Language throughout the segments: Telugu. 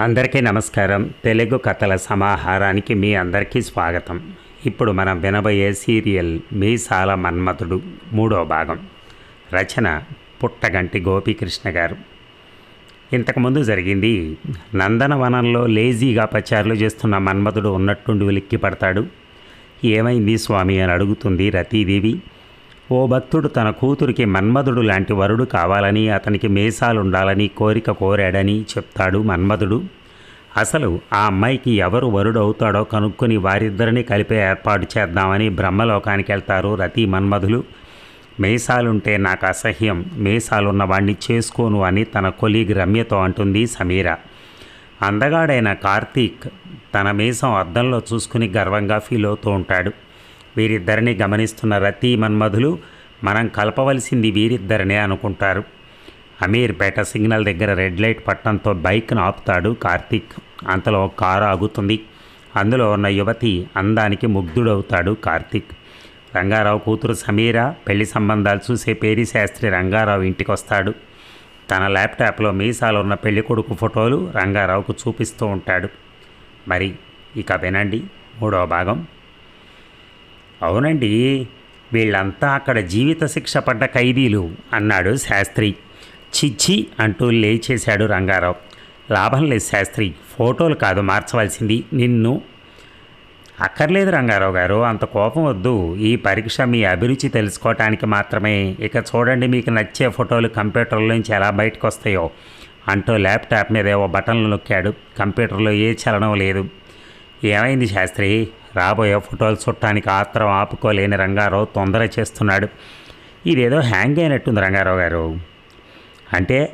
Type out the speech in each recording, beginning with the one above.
అందరికీ నమస్కారం. తెలుగు కథల సమాహారానికి మీ అందరికీ స్వాగతం. ఇప్పుడు మనం వినబోయే సీరియల్ మీసాల మన్మథుడు మూడో భాగం. రచన పుట్టగంటి గోపీకృష్ణ గారు. ఇంతకుముందు జరిగింది నందనవనంలో లేజీగా పచారులు చేస్తున్న మన్మథుడు ఉన్నట్టుండి ఉలిక్కి పడతాడు ఏమైంది స్వామి అని అడుగుతుంది రతీదేవి. ఓ భక్తుడు తన కూతురికి మన్మధుడు లాంటి వరుడు కావాలని అతనికి మేసాలుండాలని కోరిక కోరాడని చెప్తాడు మన్మధుడు. అసలు ఆ అమ్మాయికి ఎవరు వరుడు అవుతాడో కనుక్కొని వారిద్దరిని కలిపే ఏర్పాటు చేద్దామని బ్రహ్మలోకానికి వెళ్తారు రతి మన్మధులు. మేసాలుంటే నాకు అసహ్యం మేసాలున్నవాణ్ణి చేసుకోను అని తన కొలీగ్ రమ్యతో అంటుంది సమీర. అందగాడైన కార్తీక్ తన మీసం అద్దంలో చూసుకుని గర్వంగా ఫీల్ అవుతూ ఉంటాడు. వీరిద్దరిని గమనిస్తున్న రతి మన్మధులు మనం కలపవలసింది వీరిద్దరినే అనుకుంటారు. అమీర్పేట సిగ్నల్ దగ్గర రెడ్ లైట్ పట్టడంతో బైక్ను ఆపుతాడు కార్తీక్. అంతలో కారు ఆగుతుంది. అందులో ఉన్న యువతి అందానికి ముగ్ధుడవుతాడు కార్తీక్. రంగారావు కూతురు సమీర పెళ్ళి సంబంధాలు చూసే పేరి శాస్త్రి రంగారావు ఇంటికి వస్తాడు తన ల్యాప్టాప్లో మీసాలు ఉన్న పెళ్ళి కొడుకు ఫోటోలు రంగారావుకు చూపిస్తూ ఉంటాడు. మరి ఇక వినండి మూడవ భాగం. అవునండి వీళ్ళంతా అక్కడ జీవిత శిక్ష పడ్డ ఖైదీలు అన్నాడు శాస్త్రి. చిచ్చి అంటూ లేచేశాడు రంగారావు. లాభం లేదు శాస్త్రి ఫోటోలు కాదు మార్చవలసింది నిన్ను. అక్కర్లేదు రంగారావు గారు అంత కోపం వద్దు. ఈ పరీక్ష మీ అభిరుచి తెలుసుకోవటానికి మాత్రమే. ఇక చూడండి మీకు నచ్చే ఫోటోలు కంప్యూటర్లోంచి ఎలా బయటకు వస్తాయో అంటూ ల్యాప్టాప్ మీద ఏవో బటన్లు నొక్కాడు. కంప్యూటర్లో ఏ చలనం లేదు. ఏమైంది శాస్త్రి? రాబోయే ఫోటోలు చుట్టానికి ఆత్రం ఆపుకోలేని రంగారావు తొందర చేస్తున్నాడు. ఇదేదో హ్యాంగ్ అయినట్టుంది రంగారావు గారు. అంటే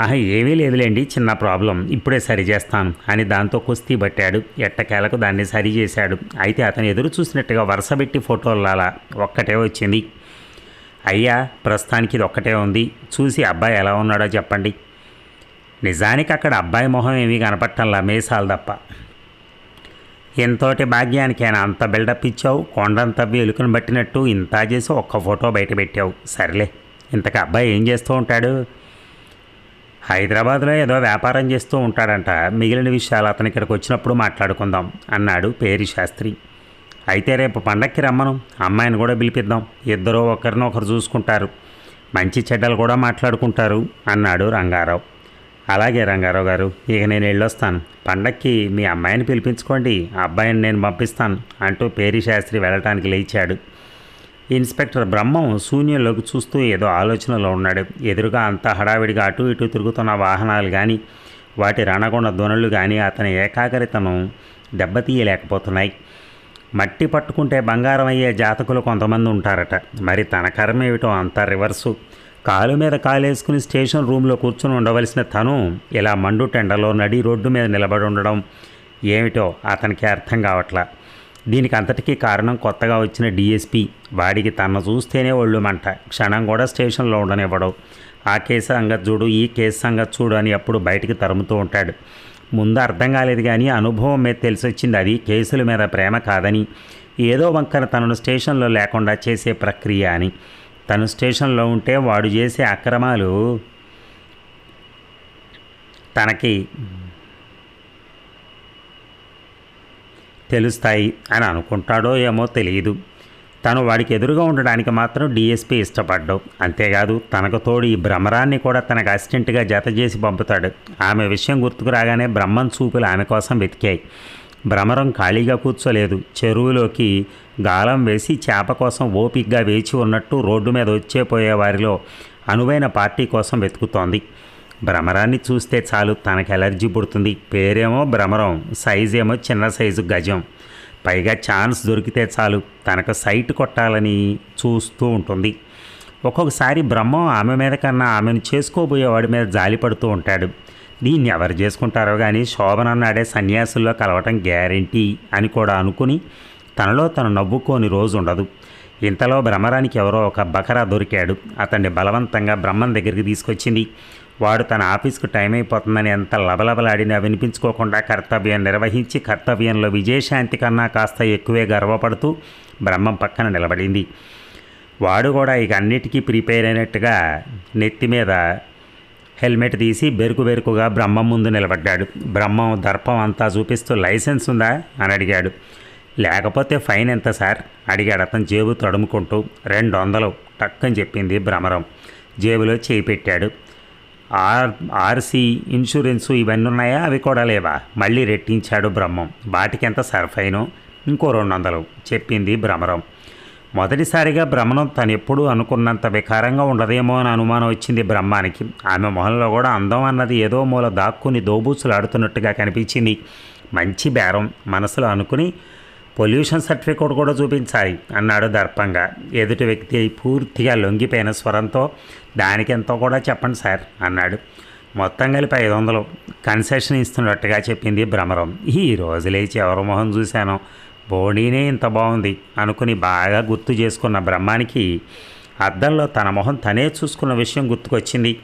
ఆహా ఏమీ లేదులేండి చిన్న ప్రాబ్లం ఇప్పుడే సరి చేస్తాను అని దాంతో కుస్తీ పట్టాడు. ఎట్టకేలకు దాన్ని సరి చేశాడు. అయితే అతను ఎదురు చూసినట్టుగా వరుసబెట్టి ఫోటోలాలా ఒక్కటే వచ్చింది. అయ్యా ప్రస్తుతానికి ఇది ఒక్కటే ఉంది. చూసి అబ్బాయి ఎలా ఉన్నాడో చెప్పండి. నిజానికి అక్కడ అబ్బాయి మొహం ఏమీ కనపట్టంలా మేసాలు తప్ప. ఎంతోటి భాగ్యానికైనా అంత బిల్డప్ ఇచ్చావు కొండంత ఎలుకను పట్టినట్టు ఇంత చేసి ఒక్క ఫోటో బయట పెట్టావు. సర్లే ఇంతకు అబ్బాయి ఏం చేస్తూ ఉంటాడు? హైదరాబాద్లో ఏదో వ్యాపారం చేస్తూ ఉంటాడంట. మిగిలిన విషయాలు అతని ఇక్కడికి వచ్చినప్పుడు మాట్లాడుకుందాం అన్నాడు పేరి శాస్త్రి. అయితే రేపు పండక్కి రమ్మను అమ్మాయిని కూడా పిలిపిద్దాం. ఇద్దరూ ఒకరినొకరు చూసుకుంటారు. మంచి చెడ్డలు కూడా మాట్లాడుకుంటారు అన్నాడు రంగారావు. అలాగే రంగారావు గారు ఇక నేను వెళ్ళొస్తాను. పండక్కి మీ అమ్మాయిని పిలిపించుకోండి అబ్బాయిని నేను పంపిస్తాను అంటూ పేరి శాస్త్రి వెళ్ళటానికి లేచాడు. ఇన్స్పెక్టర్ బ్రహ్మం శూన్యంలోకి చూస్తూ ఏదో ఆలోచనలో ఉన్నాడు. ఎదురుగా అంత హడావిడిగా అటు ఇటు తిరుగుతున్న వాహనాలు కానీ వాటి రణగొండ ధ్వనులు కానీ అతని ఏకాగ్రతను దెబ్బతీయలేకపోతున్నాయి. మట్టి పట్టుకుంటే బంగారం అయ్యే జాతకులు కొంతమంది ఉంటారట. మరి తన కర్మ ఏమిటో అంత రివర్సు. కాలు మీద కాలేసుకుని స్టేషన్ రూమ్లో కూర్చొని ఉండవలసిన తను ఇలా మండు టెండలో నడి రోడ్డు మీద నిలబడి ఉండడం ఏమిటో అతనికి అర్థం కావట్లా. దీనికి అంతటికీ కారణం కొత్తగా వచ్చిన డిఎస్పి. వాడికి తన చూస్తేనే ఒళ్ళు మంట. క్షణం కూడా స్టేషన్లో ఉండనివ్వడు. ఆ కేసు సంగతి చూడు ఈ కేసు సంగతి చూడు అని అప్పుడు బయటికి తరుముతూ ఉంటాడు. ముందు అర్థం కాలేదు కానీ అనుభవం మీద తెలిసి వచ్చింది అది కేసుల మీద ప్రేమ కాదని. ఏదో వంకన తనను స్టేషన్లో లేకుండా చేసే ప్రక్రియ అని. తను స్టేషన్లో ఉంటే వాడు చేసే అక్రమాలు తనకి తెలుస్తాయి అని అనుకుంటాడో ఏమో తెలియదు తను వాడికి ఎదురుగా ఉండడానికి మాత్రం డిఎస్పీ ఇష్టపడ్డావు అంతేకాదు తనకు తోడు ఈ భ్రమరాన్ని కూడా తనకు అసిస్టెంట్గా జత చేసి పంపుతాడు. ఆమె విషయం గుర్తుకు రాగానే బ్రహ్మం చూపులు ఆమె కోసం వెతికాయి. భ్రమరం ఖాళీగా కూర్చోలేదు. చెరువులోకి గాలం వేసి చేప కోసం ఓపిగ్గా వేచి ఉన్నట్టు రోడ్డు మీద వచ్చేపోయే వారిలో అనువైన పార్టీ కోసం వెతుకుతోంది. భ్రమరాన్ని చూస్తే చాలు తనకి ఎలర్జీ పుడుతుంది. పేరేమో భ్రమరం సైజ్ ఏమో చిన్న సైజు గజం. పైగా ఛాన్స్ దొరికితే చాలు తనకు సైట్ కొట్టాలని చూస్తూ ఉంటుంది. ఒక్కొక్కసారి బ్రహ్మం ఆమె మీద కన్నా ఆమెను చేసుకోబోయేవాడి మీద జాలి పడుతూ ఉంటాడు. దీన్ని ఎవరు చేసుకుంటారో కానీ శోభనన్నాడే సన్యాసుల్లో కలవటం గ్యారంటీ అని కూడా అనుకుని తనలో తను నవ్వుకోని రోజు ఉండదు. ఇంతలో భ్రమరానికి ఎవరో ఒక బకరా దొరికాడు. అతన్ని బలవంతంగా బ్రహ్మం దగ్గరికి తీసుకొచ్చింది. వాడు తన ఆఫీస్కు టైం అయిపోతుందని ఎంత లబలబలాడినా వినిపించుకోకుండా కర్తవ్యం నిర్వహించి కర్తవ్యంలో విజయశాంతి కన్నా కాస్త ఎక్కువే గర్వపడుతూ బ్రహ్మం పక్కన నిలబడింది. వాడు కూడా ఇక అన్నిటికీ ప్రిపేర్ అయినట్టుగా నెత్తి మీద హెల్మెట్ తీసి బెరుకు బెరుకుగా బ్రహ్మం ముందు నిలబడ్డాడు. బ్రహ్మం దర్పం అంతా చూపిస్తూ లైసెన్స్ ఉందా? అని అడిగాడు. లేకపోతే ఫైన్ ఎంత సార్? అడిగాడు అతను జేబు తడుముకుంటూ. రెండు వందలు టక్కని చెప్పింది భ్రమరం. జేబులో చేయి పెట్టాడు. ఆర్ ఆర్సీ ఇన్సూరెన్సు ఇవన్నీ ఉన్నాయా? అవి కూడా లేవా? మళ్ళీ రెట్టించాడు బ్రహ్మం. వాటికి ఎంత సార్ ఫైను? ఇంకో రెండు వందలు చెప్పింది భ్రమరం. మొదటిసారిగా భ్రమణం తను ఎప్పుడూ అనుకున్నంత వికారంగా ఉండదేమో అని అనుమానం వచ్చింది బ్రహ్మానికి. ఆమె మొహంలో కూడా అందం అన్నది ఏదో మూల దాక్కుని దోబూసులాడుతున్నట్టుగా కనిపించింది. మంచి బేరం మనసులో అనుకుని పొల్యూషన్ సర్టిఫికేట్ కూడా చూపించాలి అన్నాడు దర్పంగా. ఎదుటి వ్యక్తి పూర్తిగా లొంగిపోయిన స్వరంతో దానికెంతో కూడా చెప్పండి సార్ అన్నాడు. మొత్తం కలిపి ఐదు వందలు కన్సెషన్ ఇస్తున్నట్టుగా చెప్పింది భ్రమరం ఈ రోజు లేచి ఎవరి మొహం చూశానో. బోడీనే ఇంత బాగుంది అనుకుని బాగా గుర్తు చేసుకున్న బ్రహ్మానికి అద్దంలో తన మొహం తనే చూసుకున్న విషయం గుర్తుకొచ్చింది.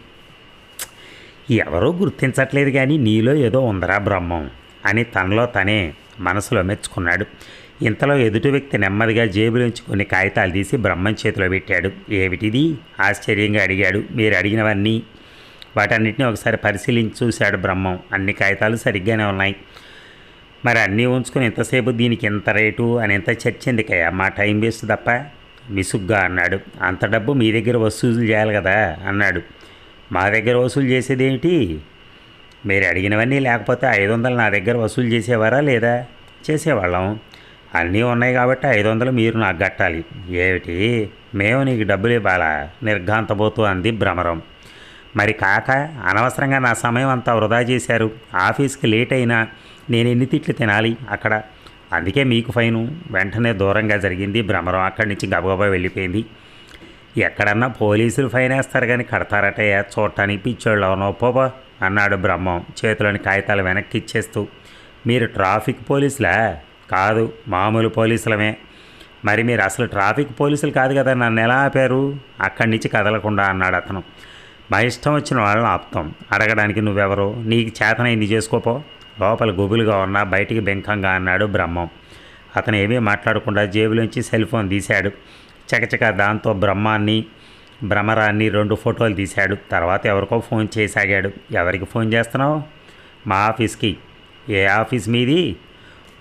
ఎవరూ గుర్తించట్లేదు కానీ నీలో ఏదో ఉందరా బ్రహ్మం అని తనలో తనే మనసులో మెచ్చుకున్నాడు. ఇంతలో ఎదుటి వ్యక్తి నెమ్మదిగా జేబులోంచి కొన్ని కాగితాలు తీసి బ్రహ్మం చేతిలో పెట్టాడు. ఏమిటిది? ఆశ్చర్యంగా అడిగాడు. మీరు అడిగినవన్నీ. వాటన్నిటిని ఒకసారి పరిశీలించి చూశాడు బ్రహ్మం. అన్ని కాగితాలు సరిగ్గానే ఉన్నాయి. మరి అన్నీ ఉంచుకుని ఎంతసేపు దీనికి ఎంత రేటు అని ఎంత చర్చ ఎందుకయ్యా? మా టైం వేస్ట్ తప్ప. విసుగ్గా అన్నాడు. అంత డబ్బు మీ దగ్గర వసూలు చేయాలి కదా అన్నాడు. మా దగ్గర వసూలు చేసేదేమిటి మీరు అడిగినవన్నీ లేకపోతే ఐదు వందలు నా దగ్గర వసూలు చేసేవారా లేదా? చేసేవాళ్ళం. అన్నీ ఉన్నాయి కాబట్టి ఐదు వందలు మీరు నాకు కట్టాలి. ఏమిటి? మేము నీకు డబ్బులు ఇవ్వాలా? నిర్ఘాంతపోతూ అంది భ్రమరం. మరి కాక అనవసరంగా నా సమయం అంతా వృధా చేశారు. ఆఫీస్కి లేట్ అయినా నేను ఎన్ని తిట్లు తినాలి అక్కడ? అందుకే మీకు ఫైను. వెంటనే దూరంగా జరిగింది భ్రమరం. అక్కడి నుంచి గబగబా వెళ్ళిపోయింది. ఎక్కడన్నా పోలీసులు ఫైన్ వేస్తారు కానీ కడతారటయ్యా. చూడటానికి పిచ్చోళ్ళు అవునో పోబా అన్నాడు బ్రహ్మం చేతిలోని కాగితాలు వెనక్కి ఇచ్చేస్తూ. మీరు ట్రాఫిక్ పోలీసులా? కాదు మామూలు పోలీసులమే. మరి మీరు అసలు ట్రాఫిక్ పోలీసులు కాదు కదా నన్ను ఎలా ఆపారు? అక్కడి నుంచి కదలకుండా అన్నాడు అతను. మా ఇష్టం వచ్చిన వాళ్ళని ఆపుతాం. అడగడానికి నువ్వెవరు? నీకు చేతనైంది చేసుకోపో. లోపల గుబులుగా ఉన్నా బయటికి బెంకంగా అన్నాడు బ్రహ్మం. అతను ఏమీ మాట్లాడకుండా జేబులోంచి సెల్ ఫోన్ తీశాడు. చకచక దాంతో బ్రహ్మాన్ని భ్రమరాన్ని రెండు ఫోటోలు తీశాడు. తర్వాత ఎవరికో ఫోన్ చేసాగాడు. ఎవరికి ఫోన్ చేస్తున్నావు? మా ఆఫీస్కి. ఏ ఆఫీస్ మీది?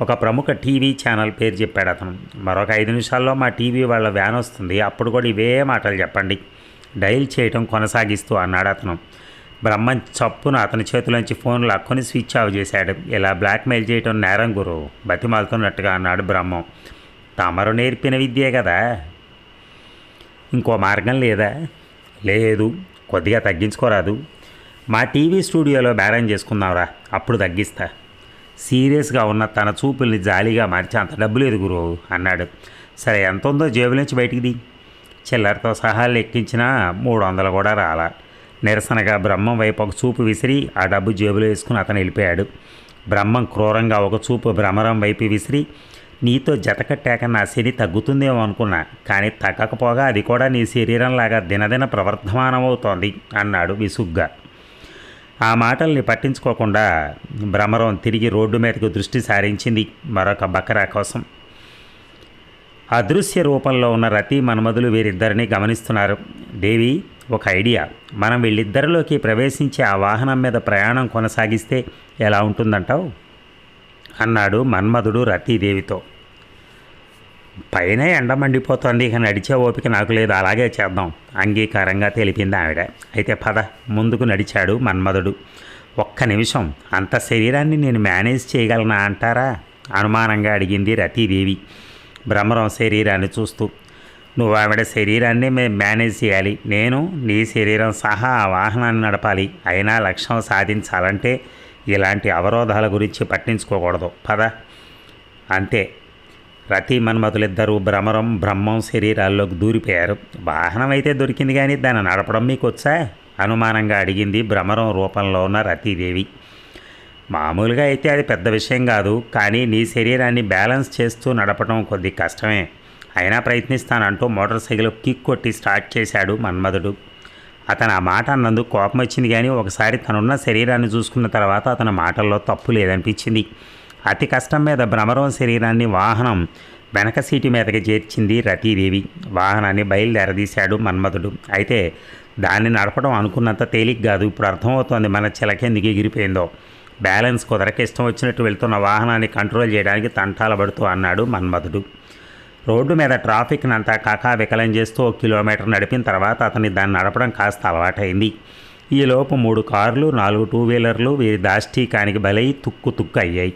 ఒక ప్రముఖ టీవీ ఛానల్ పేరు చెప్పాడు అతను. మరొక ఐదు నిమిషాల్లో మా టీవీ వాళ్ళ వ్యాన్ వస్తుంది. అప్పుడు కూడా ఇవే మాటలు చెప్పండి. డైల్ చేయటం కొనసాగిస్తూ అన్నాడు అతను. బ్రహ్మం చప్పున అతని చేతిలోంచి ఫోన్ లాక్కొని స్విచ్ ఆఫ్ చేశాడు. ఇలా బ్లాక్మెయిల్ చేయటం నేరం గురు. బతిమాలుతున్నట్టుగా అన్నాడు బ్రహ్మం. తమరు నేర్పిన విద్యే కదా. ఇంకో మార్గం లేదా? లేదు. కొద్దిగా తగ్గించుకోరాదు. మా టీవీ స్టూడియోలో బేరం చేసుకుందాంరా. అప్పుడు తగ్గిస్తా. సీరియస్గా ఉన్న తన చూపుల్ని జాలీగా మార్చి అంత డబ్బు లేదు గురు అన్నాడు. సరే ఎంత ఉందో జేబులోంచి బయటికి ది చిల్లరతో సహా లెక్కించినా మూడు వందలు కూడా రాలా. నిరసనగా బ్రహ్మం వైపు ఒక చూపు విసిరి ఆ డబ్బు జేబులో వేసుకుని అతను వెళ్ళిపోయాడు. బ్రహ్మం క్రూరంగా ఒక చూపు భ్రమరం వైపు విసిరి నీతో జతకట్టాక నా శని తగ్గుతుందేమో అనుకున్నా కానీ తగ్గకపోగా అది కూడా నీ శరీరంలాగా దినదిన ప్రవర్ధమానమవుతోంది అన్నాడు విసుగ్గా. ఆ మాటల్ని పట్టించుకోకుండా భ్రమరం తిరిగి రోడ్డు మీదకు దృష్టి సారించింది మరొక బకరా కోసం. అదృశ్య రూపంలో ఉన్న రతి మన్మధులు వీరిద్దరిని గమనిస్తున్నారు. దేవి ఒక ఐడియా. మనం వీళ్ళిద్దరిలోకి ప్రవేశించే ఆ వాహనం మీద ప్రయాణం కొనసాగిస్తే ఎలా ఉంటుందంటావు? అన్నాడు మన్మధుడు రతీదేవితో. పైన ఎండ మండిపోతోంది ఇక నడిచే ఓపిక నాకు లేదు అలాగే చేద్దాం అంగీకారంగా తెలిపింది ఆవిడ. అయితే పద ముందుకు నడిచాడు మన్మధుడు. ఒక్క నిమిషం అంత శరీరాన్ని నేను మేనేజ్ చేయగలనా అంటారా? అనుమానంగా అడిగింది రతీదేవి. భ్రమరం శరీరాన్ని చూస్తూ నువ్వు ఆవిడ శరీరాన్ని మేము మేనేజ్ చేయాలి. నేను నీ శరీరం సహా ఆ వాహనాన్ని నడపాలి. అయినా లక్ష్యం సాధించాలంటే ఇలాంటి అవరోధాల గురించి పట్టించుకోకూడదు. పద. అంతే. రతి మన్మతులిద్దరూ భ్రమరం బ్రహ్మం శరీరాల్లోకి దూరిపోయారు. వాహనం అయితే దొరికింది కానీ దాన్ని నడపడం మీకు వచ్చా అనుమానంగా అడిగింది భ్రమరం రూపంలో ఉన్న రతీదేవి. మామూలుగా అయితే అది పెద్ద విషయం కాదు కానీ నీ శరీరాన్ని బ్యాలెన్స్ చేస్తూ నడపడం కొద్ది కష్టమే. అయినా ప్రయత్నిస్తానంటూ మోటార్ సైకిల్ కిక్ కొట్టి స్టార్ట్ చేశాడు మన్మధుడు. అతను ఆ మాట అన్నందుకు కోపం వచ్చింది కానీ ఒకసారి తనున్న శరీరాన్ని చూసుకున్న తర్వాత అతని మాటల్లో తప్పు లేదనిపించింది. అతి కష్టం మీద భ్రమరం శరీరాన్ని వాహనం వెనక సీటు మీదకి చేర్చింది రతీదేవి. వాహనాన్ని బయలుదేరదీశాడు మన్మధుడు. అయితే దాన్ని నడపడం అనుకున్నంత తేలిక కాదు. ఇప్పుడు అర్థమవుతోంది మన చిలకెందుకు ఎగిరిపోయిందో. బ్యాలెన్స్ కుదరక ఇష్టం వచ్చినట్టు వెళ్తున్న వాహనాన్ని కంట్రోల్ చేయడానికి తంటాల పడుతూ అన్నాడు మన్మధుడు. రోడ్డు మీద ట్రాఫిక్ని అంతా కాకా వికలం చేస్తూ ఒక కిలోమీటర్ నడిపిన తర్వాత అతని దాన్ని నడపడం కాస్త అలవాటైంది. ఈలోపు మూడు కార్లు నాలుగు టూ వీలర్లు వీరి దాష్టీకానికి బలై తుక్కు తుక్కు అయ్యాయి.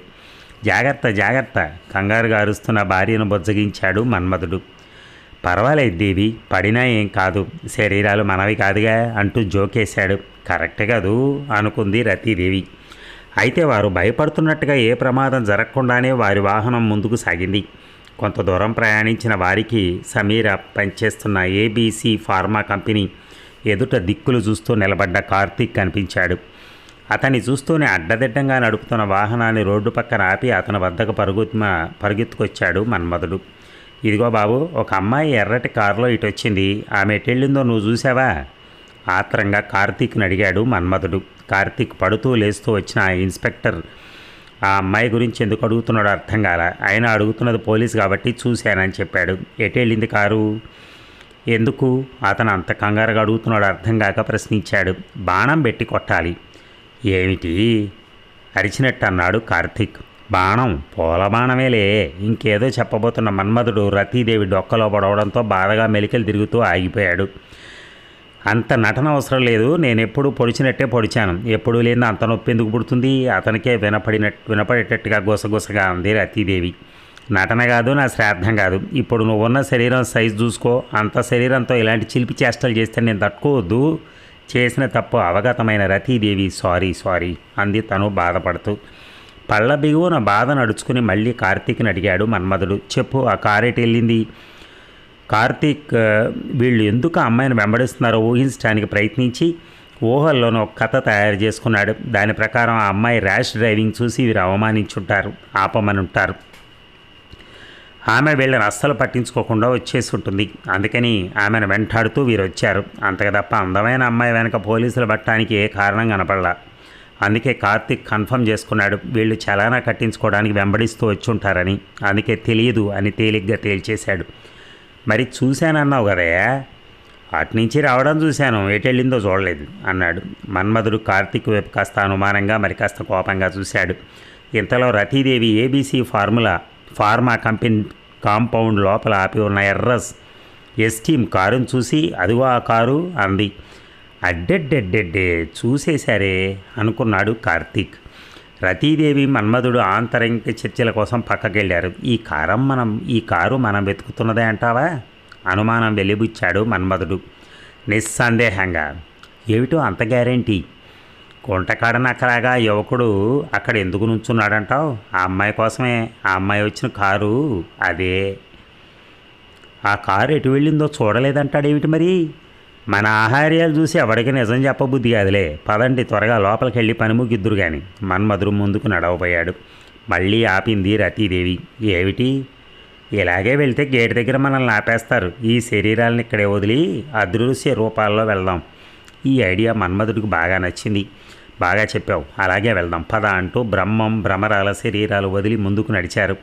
జాగ్రత్త జాగ్రత్త కంగారుగా అరుస్తున్న భార్యను బొజ్జగించాడు మన్మధుడు. పర్వాలేదు దేవి పడినా ఏం కాదు శరీరాలు మనవి కాదుగా అంటూ జోకేశాడు. కరెక్ట్ కాదు అనుకుంది రతీదేవి. అయితే వారు భయపడుతున్నట్టుగా ఏ ప్రమాదం జరగకుండానే వారి వాహనం ముందుకు సాగింది. కొంత దూరం ప్రయాణించిన వారికి సమీర పనిచేస్తున్న ఏబీసీ ఫార్మా కంపెనీ ఎదుట దిక్కులు చూస్తూ నిలబడ్డ కార్తీక్ కనిపించాడు. అతన్ని చూస్తూనే అడ్డదిడ్డంగా నడుపుతున్న వాహనాన్ని రోడ్డు పక్కన ఆపి అతని వద్దకు పరుగు పరుగెత్తుకొచ్చాడు మన్మధుడు. ఇదిగో బాబు ఒక అమ్మాయి ఎర్రటి కారులో ఇటు వచ్చింది ఆమె ఎటెళ్ళిందో నువ్వు చూసావా ఆత్రంగా కార్తీక్ని అడిగాడు మన్మధుడు. కార్తీక్ పడుతూ లేస్తూ వచ్చిన ఆ ఇన్స్పెక్టర్ ఆ అమ్మాయి గురించి ఎందుకు అడుగుతున్నాడో అర్థం కాల. ఆయన అడుగుతున్నది పోలీస్ కాబట్టి చూశానని చెప్పాడు. ఎటెళ్ళింది కారు? ఎందుకు? అతను అంత కంగారుగా అడుగుతున్నాడు అర్థం కాక ప్రశ్నించాడు. బాణం పెట్టి కొట్టాలి. ఏమిటి? అరిచినట్టు అన్నాడు కార్తీక్. బాణం? పూల బాణమేలే. ఇంకేదో చెప్పబోతున్న మన్మధుడు రతీదేవి డొక్కలో పడవడంతో బాధగా మెలికలు తిరుగుతూ ఆగిపోయాడు. అంత నటన అవసరం లేదు. నేను ఎప్పుడు పొడిచినట్టే పొడిచాను. ఎప్పుడు లేని అంత నొప్పి ఎందుకు పుడుతుంది? అతనికే వినపడినట్టు వినపడేటట్టుగా గుసగుసగా ఉంది రతీదేవి నటన కాదు నా శ్రాద్ధం కాదు. ఇప్పుడు నువ్వు ఉన్న శరీరం సైజు చూసుకో. అంత శరీరంతో ఇలాంటి చిలిపి చేష్టలు చేస్తే నేను తట్టుకోవద్దు. చేసిన తప్పు అవగతమైన రతీదేవి. సారీ సారీ అంది తను బాధపడుతూ. పళ్ళ బిగువున బాధ నడుచుకుని మళ్ళీ కార్తీక్ని అడిగాడు మన్మధుడు. చెప్పు ఆ కారేటి వెళ్ళింది కార్తీక్ వీళ్ళు ఎందుకు అమ్మాయిని వెంబడిస్తున్నారో ఊహించడానికి ప్రయత్నించి ఊహల్లోనూ ఒక కథ తయారు చేసుకున్నాడు. దాని ప్రకారం ఆ అమ్మాయి ర్యాష్ డ్రైవింగ్ చూసి వీరు అవమానించుంటారు ఆపమని ఉంటారు ఆమె వీళ్ళని అస్సలు పట్టించుకోకుండా వచ్చేసి ఉంటుంది. అందుకని ఆమెను వెంటాడుతూ వీరు వచ్చారు. అంతకు తప్ప అందమైన అమ్మాయి వెనక పోలీసులు పట్టడానికి ఏ కారణం కనపడలా. అందుకే కార్తిక్ కన్ఫర్మ్ చేసుకున్నాడు వీళ్ళు చలానా కట్టించుకోవడానికి వెంబడిస్తూ వచ్చుంటారని. అందుకే తెలియదు అని తేలిగ్గా తేల్చేశాడు. మరి చూశానన్నావు కదయ్యా అటు నుంచి రావడం చూశాను ఎటెళ్ళిందో చూడలేదు అన్నాడు. మన్మధుడు కార్తీక్ వైపు కాస్త అనుమానంగా మరి కాస్త కోపంగా చూశాడు. ఇంతలో Ratidevi ABC formula pharma company compound లోపల ఆపి ఉన్న ఎర్రస్ ఎస్టీమ్ కారును చూసి అదిగో ఆ కారు అంది. అడ్డెడ్డెడ్డెడ్డే చూసేశారే అనుకున్నాడు కార్తీక్. రతీదేవి మన్మధుడు ఆంతరంగిక చర్చల కోసం పక్కకెళ్ళారు. ఈ కారం మనం ఈ కారు మనం వెతుకుతున్నదే అంటావా? అనుమానం వెలిబుచ్చాడు మన్మధుడు. నిస్సందేహంగా. ఏమిటో అంత గ్యారెంటీ? కొంటకాడనక్కలాగా యువకుడు అక్కడ ఎందుకు నుంచున్నాడంటావు? ఆ అమ్మాయి కోసమే ఆ అమ్మాయి వచ్చిన కారు అదే. ఆ కారు ఎటు వెళ్ళిందో చూడలేదంటాడేమిటి మరి? మన ఆహార్యాలు చూసి ఎవరికి నిజం చెప్పబుద్ధి కాదులే. పదండి త్వరగా లోపలికి వెళ్ళి పని ముగిద్దురు కానీ మన్మధురు ముందుకు నడవబోయాడు. మళ్ళీ ఆపింది రతీదేవి. ఏమిటి? ఇలాగే వెళ్తే గేట్ దగ్గర మనల్ని ఆపేస్తారు. ఈ శరీరాలను ఇక్కడే వదిలి అదృశ్య రూపాల్లో వెళ్దాం. ఈ ఐడియా మన్మధుడికి బాగా నచ్చింది. బాగా చెప్పావు. అలాగే వెళ్దాం. పద అంటూ బ్రహ్మం భ్రమరాల శరీరాలు వదిలి ముందుకు నడిచారు.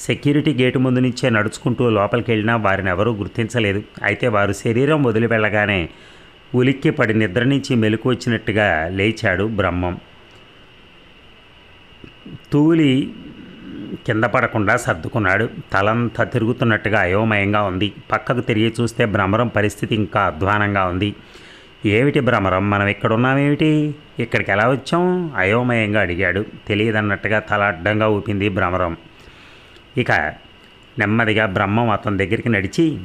సెక్యూరిటీ గేటు ముందు నుంచే నడుచుకుంటూ లోపలికి వెళ్ళినా వారిని ఎవరూ గుర్తించలేదు. అయితే వారు శరీరం వదిలి వెళ్ళగానే ఉలిక్కి పడి నిద్ర నుంచి మెలకు వచ్చినట్టుగా లేచాడు బ్రహ్మం. తూలి కింద పడకుండా సర్దుకున్నాడు. తలంతా తిరుగుతున్నట్టుగా అయోమయంగా ఉంది. పక్కకు తిరిగి చూస్తే భ్రమరం పరిస్థితి ఇంకా అధ్వానంగా ఉంది. ఏమిటి భ్రమరం? మనం ఇక్కడ ఉన్నామేమిటి ఇక్కడికి ఎలా వచ్చాం? అయోమయంగా అడిగాడు. తెలియదన్నట్టుగా తల అడ్డంగా ఊపింది భ్రమరం. ఇక నెమ్మదిగా బ్రహ్మం అతని దగ్గరికి నడిచి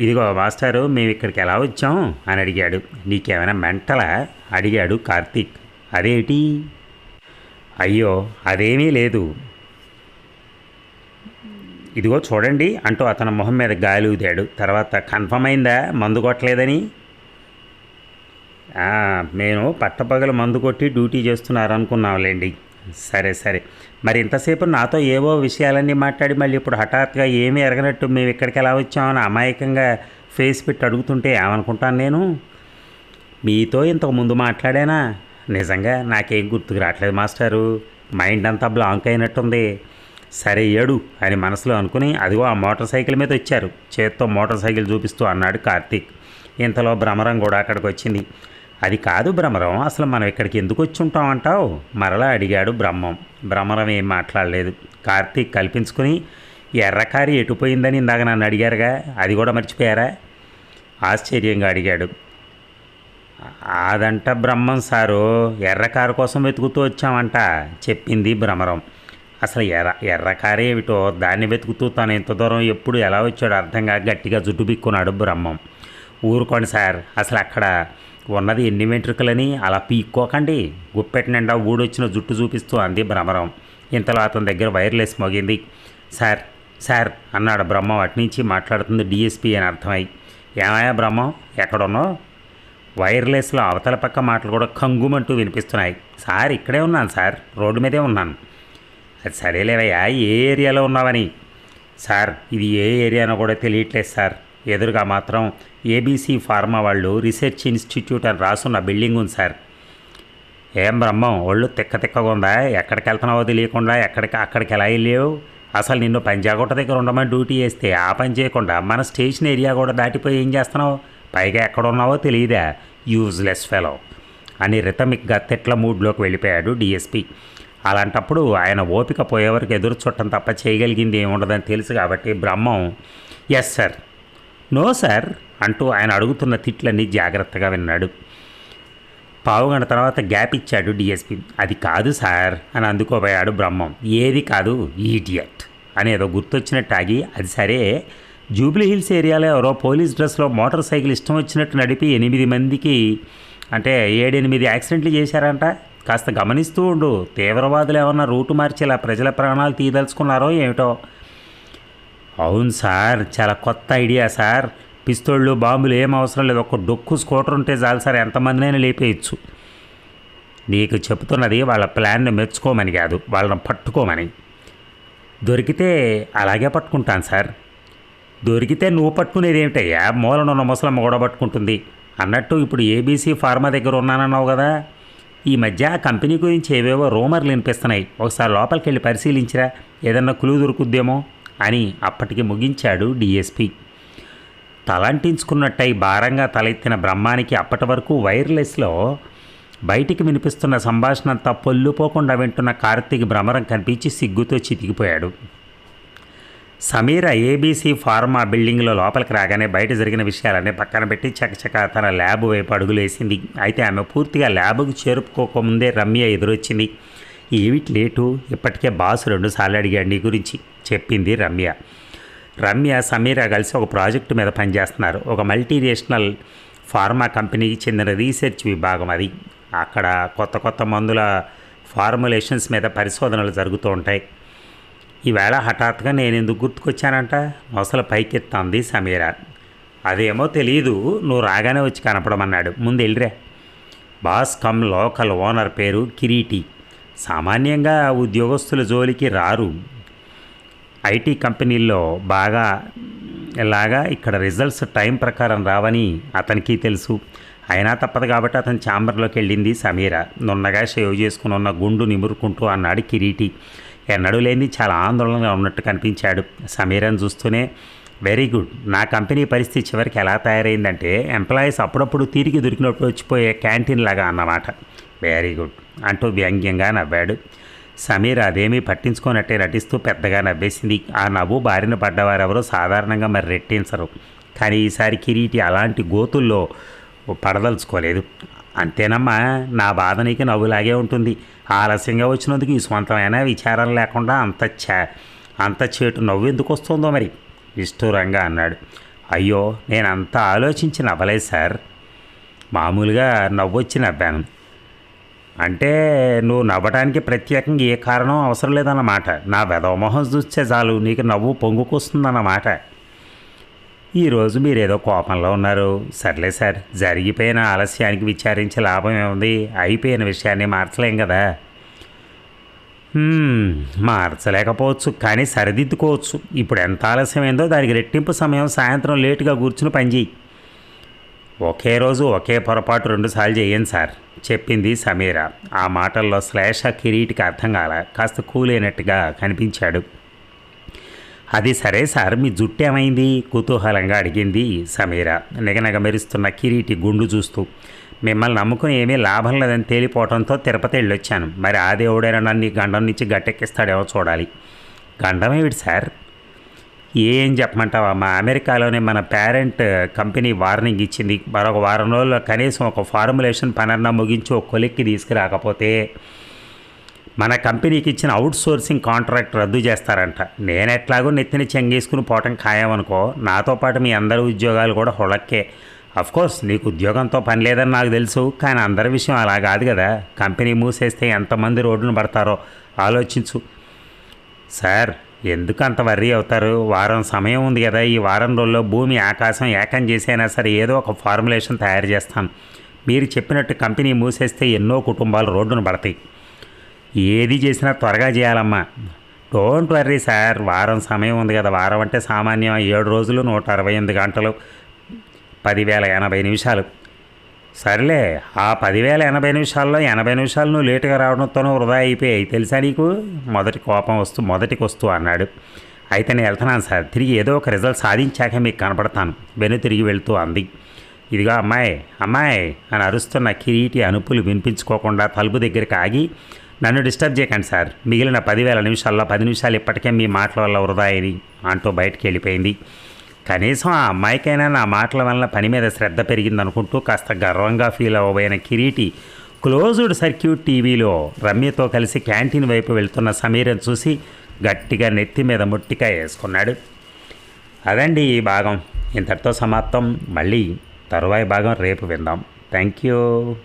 ఇదిగో మాస్టారు మేము ఇక్కడికి ఎలా వచ్చాం? అని అడిగాడు. నీకేమైనా మెంటలా? అడిగాడు కార్తీక్. అదేమిటి? అయ్యో అదేమీ లేదు. ఇదిగో చూడండి అంటూ అతని మొహం మీద గాలి ఊదాడు. తర్వాత కన్ఫర్మ్ అయిందా? మందు కొట్టలేదని? నేను పట్టపగలు మందు కొట్టి డ్యూటీ చేస్తున్నారు అనుకున్నాంలేండి సరే సరే. మరి ఇంతసేపు నాతో ఏవో విషయాలన్నీ మాట్లాడి మళ్ళీ ఇప్పుడు హఠాత్తుగా ఏమీ ఎరగనట్టు మేము ఇక్కడికి ఎలా వచ్చామని అమాయకంగా ఫేస్ పెట్టి అడుగుతుంటే ఏమనుకుంటాను నేను? మీతో ఇంతకు ముందు మాట్లాడానా? నిజంగా నాకేం గుర్తుకు రావట్లేదు మాస్టారు. మైండ్ అంతా బ్లాంక్ అయినట్టుంది. సరే ఏడు అని మనసులో అనుకుని అదిగో ఆ మోటార్ సైకిల్ మీద వచ్చారు. చేత్తో మోటార్ సైకిల్ చూపిస్తూ అన్నాడు కార్తీక్. ఇంతలో భ్రమరం కూడా అక్కడికి వచ్చింది. అది కాదు భ్రమరం అసలు మనం ఇక్కడికి ఎందుకు వచ్చి ఉంటాం అంటావు మరలా అడిగాడు బ్రహ్మం. భ్రమరం ఏం మాట్లాడలేదు. కార్తీక్ కల్పించుకుని ఎర్రకారి ఎటుపోయిందని ఇందాక నన్ను అడిగారుగా అది కూడా మర్చిపోయారా? ఆశ్చర్యంగా అడిగాడు. అదంట బ్రహ్మం సారు ఎర్రకారు కోసం వెతుకుతూ వచ్చామంట చెప్పింది భ్రమరం అసలు ఎర్ర ఎర్రకారే ఏమిటో దాన్ని వెతుకుతూ తను ఇంత దూరం ఎప్పుడు ఎలా వచ్చాడో అర్థంగా గట్టిగా జుట్టు బిక్కున్నాడు బ్రహ్మం. ఊరుకోండి సార్ అసలు అక్కడ ఉన్నది ఎన్ని వెంట్రుకలని అలా పీక్కోకండి. గుప్పెట్ నిండా ఊడొచ్చిన జుట్టు చూపిస్తూ అంది భ్రమరం ఇంతలో అతని దగ్గర వైర్లెస్ మోగింది. సార్ సార్ అన్నాడు బ్రహ్మం అట్నుంచి మాట్లాడుతుంది డిఎస్పీ అని అర్థమై. ఏమయ్యా బ్రహ్మం ఎక్కడున్నో వైర్లెస్లో అవతల పక్క మాటలు కూడా కంగుమంటూ వినిపిస్తున్నాయి. సార్ ఇక్కడే ఉన్నాను సార్ రోడ్డు మీదే ఉన్నాను. అది సరేలేవయ్యా ఏ ఏరియాలో ఉన్నావని? సార్ ఇది ఏ ఏరియానో కూడా తెలియట్లేదు సార్. ఎదురుగా మాత్రం ఏబీసీ ఫార్మా వాళ్ళు రీసెర్చ్ ఇన్స్టిట్యూట్ అని రాసున్న బిల్డింగ్ ఉంది సార్. ఏం బ్రహ్మం ఒళ్ళు తిక్క తిక్కగా ఉందా? ఎక్కడికి వెళ్తున్నావో తెలియకుండా ఎక్కడికి అక్కడికి ఎలా వెళ్ళావు? అసలు నిన్ను పంజాగుట్ట దగ్గర ఉండమని డ్యూటీ చేస్తే ఆ పని చేయకుండా మన స్టేషన్ ఏరియా కూడా దాటిపోయి ఏం చేస్తున్నావు? పైగా ఎక్కడ ఉన్నావో తెలియదా? యూజ్లెస్ ఫెలో అని రితమిక్గా తిట్ల మూడ్లోకి వెళ్ళిపోయాడు డిఎస్పి. అలాంటప్పుడు ఆయన ఓపిక పోయేవరకు ఎదురు చుట్టం తప్ప చేయగలిగింది ఏముండదని తెలుసు కాబట్టి Brahmam yes sir. No sir అంటూ ఆయన అడుగుతున్న తిట్లన్నీ జాగ్రత్తగా విన్నాడు. పావుగంట తర్వాత గ్యాప్ ఇచ్చాడు డిఎస్పి. అది కాదు సార్ అని అందుకోపోయాడు బ్రహ్మం. ఏది కాదు ఈడియట్ అనేదో గుర్తొచ్చినట్టు ఆగి అది సరే. జూబ్లీ హిల్స్ ఏరియాలో ఎవరో పోలీస్ డ్రెస్లో మోటార్ సైకిల్ ఇష్టం వచ్చినట్టు నడిపి ఎనిమిది మందికి అంటే ఏడెనిమిది యాక్సిడెంట్లు చేశారంట. కాస్త గమనిస్తూ ఉండు తీవ్రవాదులు ఏమన్నా రూటు మార్చి ఇలా ప్రజల ప్రాణాలు తీయదలుచుకున్నారో ఏమిటో. అవును సార్ చాలా కొత్త ఐడియా సార్. పిస్తోళ్ళు బాంబులు ఏం అవసరం లేదు. ఒక డొక్కు స్కూటర్ ఉంటే చాలు సార్. ఎంతమందినైనా లేపేయచ్చు. నీకు చెప్తున్నది వాళ్ళ ప్లాన్ని మెచ్చుకోమని కాదు వాళ్ళని పట్టుకోమని. దొరికితే అలాగే పట్టుకుంటాను సార్. దొరికితే నువ్వు పట్టుకునేది ఏమిటయ్యా? మూలనున్న ముసలమ్మ కూడా పట్టుకుంటుంది. అన్నట్టు ఇప్పుడు ఏబీసీ ఫార్మా దగ్గర ఉన్నానన్నావు కదా. ఈ మధ్య ఆ కంపెనీ గురించి ఏవేవో రూమర్లు వినిపిస్తున్నాయి. ఒకసారి లోపలికి వెళ్ళి పరిశీలించిరా. ఏదన్నా క్లూ దొరుకుద్దేమో. అని అప్పటికి ముగించాడు డిఎస్పి. తలంటించుకున్నట్టయి భారంగా తలెత్తిన బ్రహ్మానికి అప్పటి వరకు వైర్లెస్లో బయటికి వినిపిస్తున్న సంభాషణ అంతా పొల్లుపోకుండా వింటున్న కార్తీక్ భ్రమరం కనిపించి సిగ్గుతో చితికిపోయాడు. సమీర ఏబీసీ ఫార్మా బిల్డింగ్లో లోపలికి రాగానే బయట జరిగిన విషయాలన్నీ పక్కన పెట్టి చకచక తన ల్యాబ్ వైపు అడుగులేసింది. అయితే ఆమె పూర్తిగా ల్యాబ్కు చేరుకోకముందే రమ్య ఎదురొచ్చింది. ఏమిటి లేటు? ఇప్పటికే బాస్ రెండుసార్లు అడిగాడు నీ గురించి చెప్పింది రమ్య. రమ్య సమీర కలిసి ఒక ప్రాజెక్టు మీద పనిచేస్తున్నారు. ఒక మల్టీనేషనల్ ఫార్మా కంపెనీకి చెందిన రీసెర్చ్ విభాగం అది. అక్కడ కొత్త కొత్త మందుల ఫార్ములేషన్స్ మీద పరిశోధనలు జరుగుతూ ఉంటాయి. ఈవేళ హఠాత్తుగా నేను ఎందుకు గుర్తుకొచ్చానంట? మొసలు పైకెత్తాంది సమీర. అదేమో తెలియదు నువ్వు రాగానే వచ్చి కనపడమన్నాడు. ముందు వెళ్ళిరా. బాస్ కమ్ లోకల్ ఓనర్ పేరు కిరీటి. సామాన్యంగా ఉద్యోగస్తుల జోలికి రారు. ఐటీ కంపెనీల్లో బాగా ఇలాగా ఇక్కడ రిజల్ట్స్ టైం ప్రకారం రావని అతనికి తెలుసు. అయినా తప్పదు కాబట్టి అతని ఛాంబర్లోకి వెళ్ళింది సమీర. నున్నగా షేవ్ చేసుకుని ఉన్న గుండు నిమురుకుంటూ అన్నాడు కిరీటి. ఎన్నడూ లేని చాలా ఆందోళనగా ఉన్నట్టు కనిపించాడు సమీరని చూస్తూనే. Very good. నా కంపెనీ పరిస్థితి చివరికి ఎలా తయారైందంటే ఎంప్లాయీస్ అప్పుడప్పుడు తిరిగి దొరికినప్పుడు వచ్చిపోయే క్యాంటీన్ లాగా అన్నమాట. వెరీ గుడ్ అంటూ వ్యంగ్యంగా నవ్వాడు. సమీర్ అదేమీ పట్టించుకోనట్టే నటిస్తూ పెద్దగా నవ్వేసింది. ఆ నవ్వు బారిన పడ్డవారెవరో సాధారణంగా మరి రెట్టించరు. కానీ ఈసారి కిరీటి అలాంటి గోతుల్లో పడదలుచుకోలేదు. అంతేనమ్మా నా బాధ నీకు నవ్వులాగే ఉంటుంది. ఆలస్యంగా వచ్చినందుకు ఈ సొంతమైన విచారం లేకుండా అంత చే అంత చేటు నవ్వు ఎందుకు వస్తుందో మరి? నిష్ఠూరంగా అన్నాడు. అయ్యో నేను అంత ఆలోచించి నవ్వలేదు సార్. మామూలుగా నవ్వొచ్చి నవ్వాను. అంటే నువ్వు నవ్వడానికి ప్రత్యేకంగా ఏ కారణం అవసరం లేదన్నమాట. నా వెధవమోహం చూస్తే చాలు నీకు నవ్వు పొంగుకొస్తుందన్నమాట ఈరోజు మీరు ఏదో కోపంలో ఉన్నారు. సర్లే సార్ జరిగిపోయిన ఆలస్యానికి విచారించే లాభం ఏముంది? అయిపోయిన విషయాన్ని మార్చలేం కదా. మార్చలేకపోవచ్చు కానీ సరిదిద్దుకోవచ్చు. ఇప్పుడు ఎంత ఆలస్యమైందో దానికి రెట్టింపు సమయం సాయంత్రం లేటుగా కూర్చుని పనిచేయి ఒకే రోజు ఒకే పొరపాటు రెండుసార్లు చేయండి సార్. చెప్పింది సమీర. ఆ మాటల్లో శ్లేష కిరీటికి అర్థం కాల కాస్త కూలైనట్టుగా కనిపించాడు. అది సరే సార్ మీ జుట్టు ఏమైంది? కుతూహలంగా అడిగింది సమీర. నిగనగ మెరుస్తున్న కిరీటి గుండు చూస్తూ మిమ్మల్ని నమ్ముకుని ఏమీ లాభం లేదని తేలిపోవడంతో తిరుపతి వెళ్ళొచ్చాను. మరి ఆ దేవుడైనా నన్ను గండం నుంచి గట్టెక్కిస్తాడేమో చూడాలి. గండం సార్? ఏం చెప్పమంటావా మా అమెరికాలోనే మన పేరెంట్ కంపెనీ వార్నింగ్ ఇచ్చింది. మరొక వారం రోజుల్లో కనీసం ఒక ఫార్ములేషన్ పనన్నా ముగించి ఒక కొలిక్కి తీసుకురాకపోతే మన కంపెనీకి ఇచ్చిన అవుట్ సోర్సింగ్ కాంట్రాక్ట్ రద్దు చేస్తారంట. నేను ఎట్లాగో నెత్తిన చెంగేసుకుని పోవటం ఖాయమనుకో నాతో పాటు మీ అందరి ఉద్యోగాలు కూడా హుళక్కే. కోర్స్ నీకు ఉద్యోగంతో పని లేదని నాకు తెలుసు కానీ అందరి విషయం అలా కాదు కదా. కంపెనీ మూసేస్తే ఎంతమంది రోడ్డును పడతారో ఆలోచించు. సార్ ఎందుకు అంత వర్రీ అవుతారు? వారం సమయం ఉంది కదా ఈ వారం రోజుల్లో భూమి ఆకాశం ఏకం చేసైనా సరే ఏదో ఒక ఫార్ములేషన్ తయారు చేస్తాను. మీరు చెప్పినట్టు కంపెనీ మూసేస్తే ఎన్నో కుటుంబాలు రోడ్డును పడతాయి. ఏది చేసినా త్వరగా చేయాలమ్మా. డోంట్ వర్రీ సార్ వారం సమయం ఉంది కదా వారం అంటే సామాన్యం ఏడు రోజులు నూట అరవై ఎనిమిది గంటలు పదివేల ఎనభై నిమిషాలు. సర్లే ఆ పదివేల ఎనభై నిమిషాల్లో ఎనభై నిమిషాలు నువ్వు లేటుగా రావడంతోనూ వృధా అయిపోయాయి తెలుసా నీకు? మొదటి కోపం వస్తూ మొదటికి వస్తూ అన్నాడు. అయితే నేను వెళ్తున్నాను సార్. తిరిగి ఏదో ఒక రిజల్ట్ సాధించాక మీకు కనపడతాను. వెను తిరిగి వెళ్తూ అంది. ఇదిగో అమ్మాయి అమ్మాయి అని అరుస్తున్న కిరీటి అనుపులు వినిపించుకోకుండా తలుపు దగ్గరికి ఆగి నన్ను డిస్టర్బ్ చేయకండి సార్. మిగిలిన పదివేల నిమిషాల్లో పది నిమిషాలు ఇప్పటికే మీ మాటల వల్ల వృధా అయింది అంటూ బయటికి వెళ్ళిపోయింది. కనీసం ఆ అమ్మాయికైనా నా మాటల వల్ల పని మీద శ్రద్ధ పెరిగిందనుకుంటూ కాస్త గర్వంగా ఫీల్ అవ్వబోయిన కిరీటి క్లోజ్డ్ సర్క్యూట్ టీవీలో రమ్యతో కలిసి క్యాంటీన్ వైపు వెళ్తున్న సమీరం చూసి గట్టిగా నెత్తి మీద ముట్టికాయ వేసుకున్నాడు. అదండి ఈ భాగం. ఇంతటితో సమాప్తం. మళ్ళీ తరువాయి భాగం రేపు విందాం. Thank you